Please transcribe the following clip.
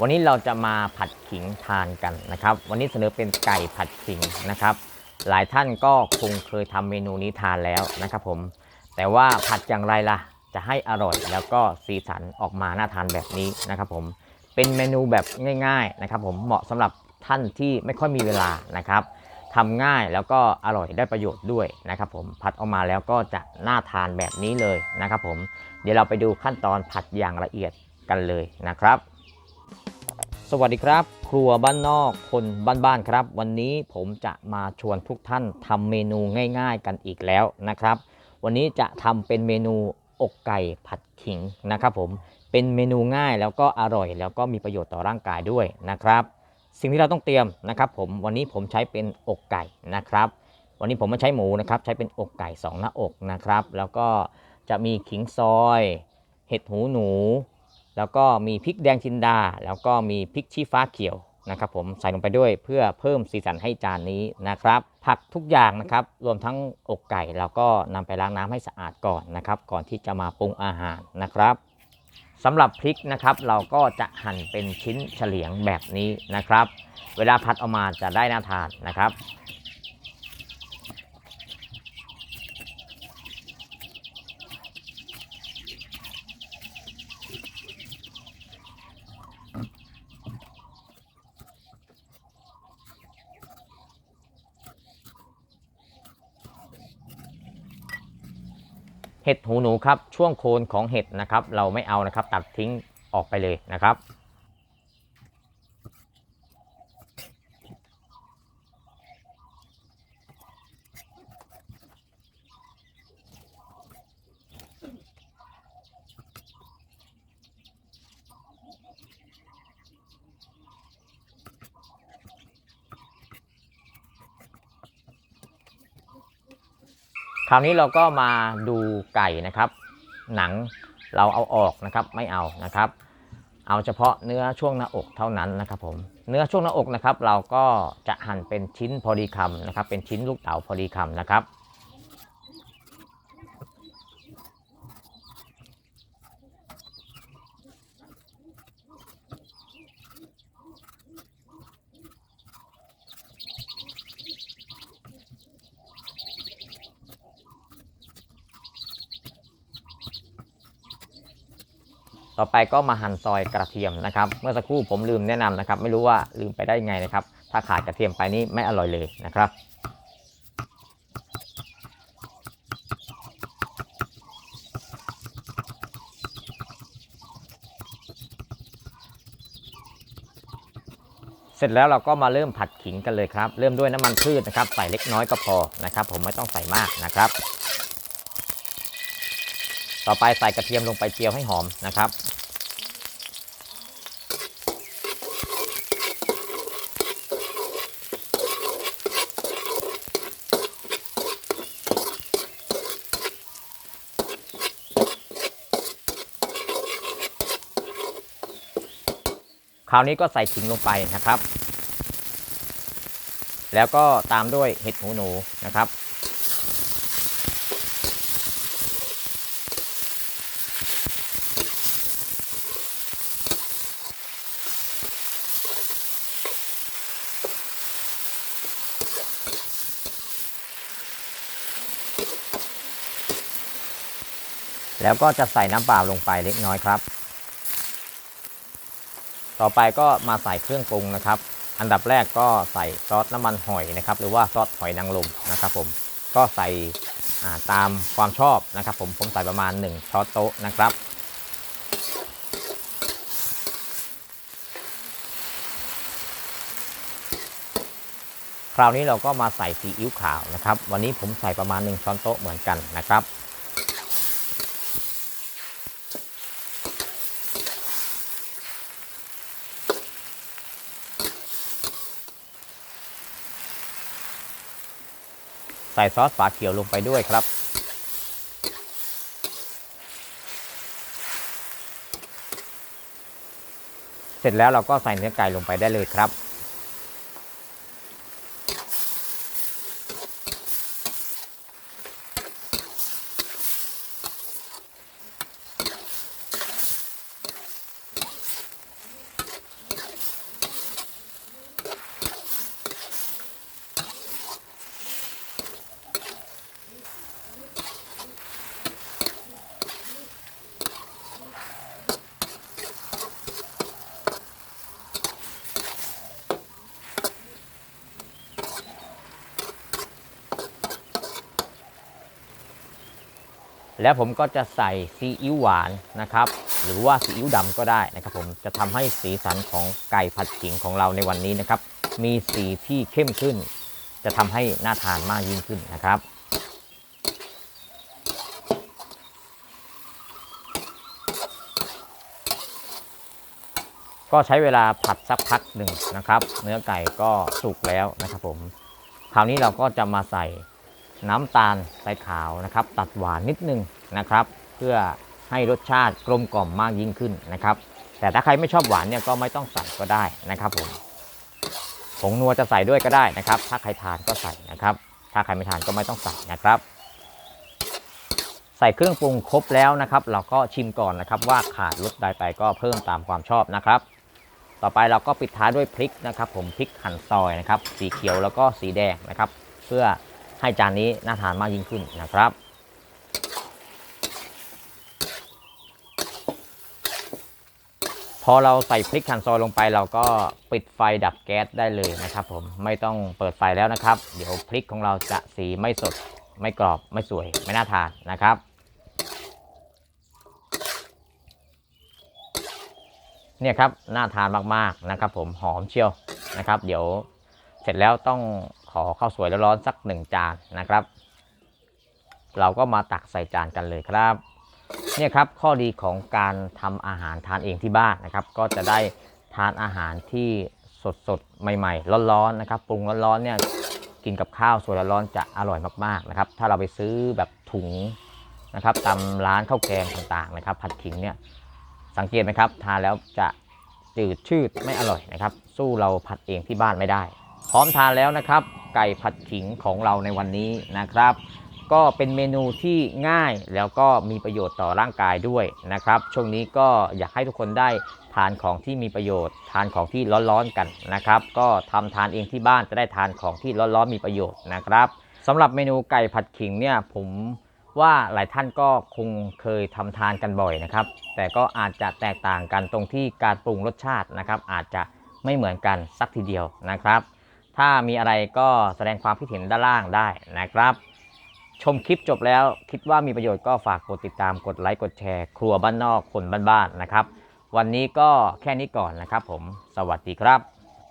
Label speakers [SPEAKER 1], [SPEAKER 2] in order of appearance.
[SPEAKER 1] วันนี้เราจะมาผัดขิงทานกันนะครับ วันนี้เสนอเป็นไก่ผัดขิงนะครับ หลายท่านก็คงเคยทำเมนูนี้ทานแล้วนะครับผม แต่ว่าผัดอย่างไรล่ะ จะให้อร่อยแล้วก็สีสันออกมาน่าทานแบบนี้นะครับผม เป็นเมนูแบบง่ายๆนะครับผม เหมาะสำหรับท่านที่ไม่ค่อยมีเวลานะครับทำง่ายแล้วก็อร่อยได้ประโยชน์ด้วยนะครับผม ผัดออกมาแล้วก็จะน่าทานแบบนี้เลยนะครับผม เดี๋ยวเราไปดูขั้นตอนผัดอย่างละเอียดกันเลยนะครับ สวัสดีครับ ครัวบ้านนอกคนบ้านๆครับ วันนี้ผมจะมาชวนทุกท่านทำเมนูง่าย ๆ กันอีกแล้วนะครับ วันนี้จะทำเป็นเมนูอกไก่ผัดขิงนะครับผมเป็นเมนูง่ายแล้วก็อร่อย แล้วก็มีประโยชน์ต่อร่างกายด้วยนะครับ สิ่งที่เราต้องเตรียมนะครับ ผมวันนี้ผมใช้เป็นอกไก่นะครับ วันนี้ผมไม่ใช้หมูนะครับ ใช้เป็นอกไก่สองหน้าอกนะครับ แล้วก็จะมีขิงซอย เห็ดหูหนู แล้วก็มีพริกแดงจินดา แล้วก็มีพริกชี้ฟ้าเขียวนะครับผมใส่ลงไปด้วยเพื่อเพิ่มสีสันให้จานนี้นะครับ ผักทุกอย่างนะครับรวมทั้งอกไก่เราก็นำไปล้างน้ำให้สะอาดก่อนนะครับ ก่อนที่จะมาปรุงอาหารนะครับสำหรับพริกนะครับเราก็จะหั่นเป็นชิ้นเฉลียงแบบนี้นะครับ เวลาพัดออกมาจะได้น่าทานนะครับ เห็ดหูหนูครับช่วงโคนของเห็ดนะครับ เราไม่เอานะครับ ตัดทิ้งออกไปเลยนะครับ คราวนี้เราก็มาดูไก่นะครับ หนังเราเอาออกนะครับไม่เอานะครับ เอาเฉพาะเนื้อช่วงหน้าอกเท่านั้นนะครับผมเนื้อช่วงหน้าอกนะครับ เราก็จะหั่นเป็นชิ้นพอดีคำนะครับ เป็นชิ้นลูกเต๋าพอดีคำนะครับ ต่อไปก็มาหั่นซอยกระเทียมนะครับ เมื่อสักครู่ผมลืมแนะนำนะครับ ไม่รู้ว่าลืมไปได้ไงนะครับ ถ้าขาดกระเทียมไปนี่ไม่อร่อยเลยนะครับ เสร็จแล้วเราก็มาเริ่มผัดขิงกันเลยครับ เริ่มด้วยน้ำมันพืชนะครับ ใส่เล็กน้อยก็พอนะครับ ผมไม่ต้องใส่มากนะครับ ต่อไปใส่กระเทียมลงไปเจียวให้หอมนะครับ คราวนี้ก็ใส่ขิงลงไปนะครับ แล้วก็ตามด้วยเห็ดหูหนูนะครับ แล้วก็จะใส่น้ำเปล่าลงไปเล็กน้อยครับ ต่อไปก็มาใส่เครื่องปรุงนะครับ อันดับแรกก็ใส่ซอสน้ำมันหอยนะครับ หรือว่าซอสหอยนางรมนะครับ ผมก็ใส่าตามความชอบนะครับ ผมผมใส่ประมาณ 1 ช้อนโต๊ะนะครับคราวนี้เราก็มาใส่ซีอิ๊วขาวนะครับ วันนี้ผมใส่ประมาณ 1 ช้อนโต๊ะเหมือนกันนะครับ ใส่ซอสฝาเขียวลงไปด้วยครับ เสร็จแล้วเราก็ใส่เนื้อไก่ลงไปได้เลยครับ แล้วผมก็จะใส่ซีอิ๊วหวานนะครับ หรือว่าซีอิ๊วดำก็ได้นะครับ ผมจะทำให้สีสันของไก่ผัดขิงของเราในวันนี้นะครับ มีสีที่เข้มขึ้น จะทำให้น่าทานมากยิ่งขึ้นนะครับก็ใช้เวลาผัดสักพักหนึ่งนะครับ เนื้อไก่ก็สุกแล้วนะครับผม คราวนี้เราก็จะมาใส่ น้ำตาลทรายขาวนะครับ ตัดหวานนิดนึงนะครับ เพื่อให้รสชาติกลมกล่อมมากยิ่งขึ้นนะครับ แต่ถ้าใครไม่ชอบหวานเนี่ยก็ไม่ต้องใส่ก็ได้นะครับผมผงนัวจะใส่ด้วยก็ได้นะครับ ถ้าใครทานก็ใส่นะครับ ถ้าใครไม่ทานก็ไม่ต้องใส่นะครับ ใส่เครื่องปรุงครบแล้วนะครับ เราก็ชิมก่อนนะครับ ว่าขาดรสใดไปก็เพิ่มตามความชอบนะครับ ต่อไปเราก็ปิดท้ายด้วยพริกนะครับ ผมพริกหั่นซอยนะครับ สีเขียวแล้วก็สีแดงนะครับ เพื่อ ให้จานนี้น่าทานมากยิ่งขึ้นนะครับ พอเราใส่พริกหั่นซอยลงไปเราก็ปิดไฟดับแก๊สได้เลยนะครับ ผมไม่ต้องเปิดไฟแล้วนะครับ เดี๋ยวพริกของเราจะสีไม่สดไม่กรอบไม่สวยไม่น่าทานนะครับเนี่ยครับน่าทานมากๆนะครับ ผมหอมเชียวนะครับ เดี๋ยวเสร็จแล้วต้อง อข้าวสวยร้อนๆสักหนึ่งจานนะครับ เราก็มาตักใส่จานกันเลยครับเนี่ยครับข้อดีของการทำอาหารทานเองที่บ้านนะครับ ก็จะได้ทานอาหารที่สดๆใหม่ ๆ ร้อนๆนะครับปรุงร้อนๆเนี่ยกินกับข้าวสวยร้อนๆจะอร่อยมากๆนะครับ ถ้าเราไปซื้อแบบถุงนะครับตามร้านข้าวแกงต่างๆนะครับ ผัดขิงเนี่ยสังเกตไหมครับทานแล้วจะจืดชืดไม่อร่อยนะครับ สู้เราผัดเองที่บ้านไม่ได้ พร้อมทานแล้วนะครับ ไก่ผัดขิงของเราในวันนี้นะครับ ก็เป็นเมนูที่ง่ายแล้วก็มีประโยชน์ต่อร่างกายด้วยนะครับ ช่วงนี้ก็อยากให้ทุกคนได้ทานของที่มีประโยชน์ ทานของที่ร้อนๆกันนะครับ ก็ทำทานเองที่บ้านจะได้ทานของที่ร้อนๆมีประโยชน์นะครับสำหรับเมนูไก่ผัดขิงเนี่ยผมว่าหลายท่านก็คงเคยทำทานกันบ่อยนะครับ แต่ก็อาจจะแตกต่างกันตรงที่การปรุงรสชาตินะครับ อาจจะไม่เหมือนกันสักทีเดียวนะครับ ถ้ามีอะไรก็แสดงความคิดเห็นด้านล่างได้นะครับ ชมคลิปจบแล้วคิดว่ามีประโยชน์ก็ฝากกดติดตามกดไลค์กดแชร์ ครัวบ้านนอกคนบ้านๆนะครับ วันนี้ก็แค่นี้ก่อนนะครับผม สวัสดีครับ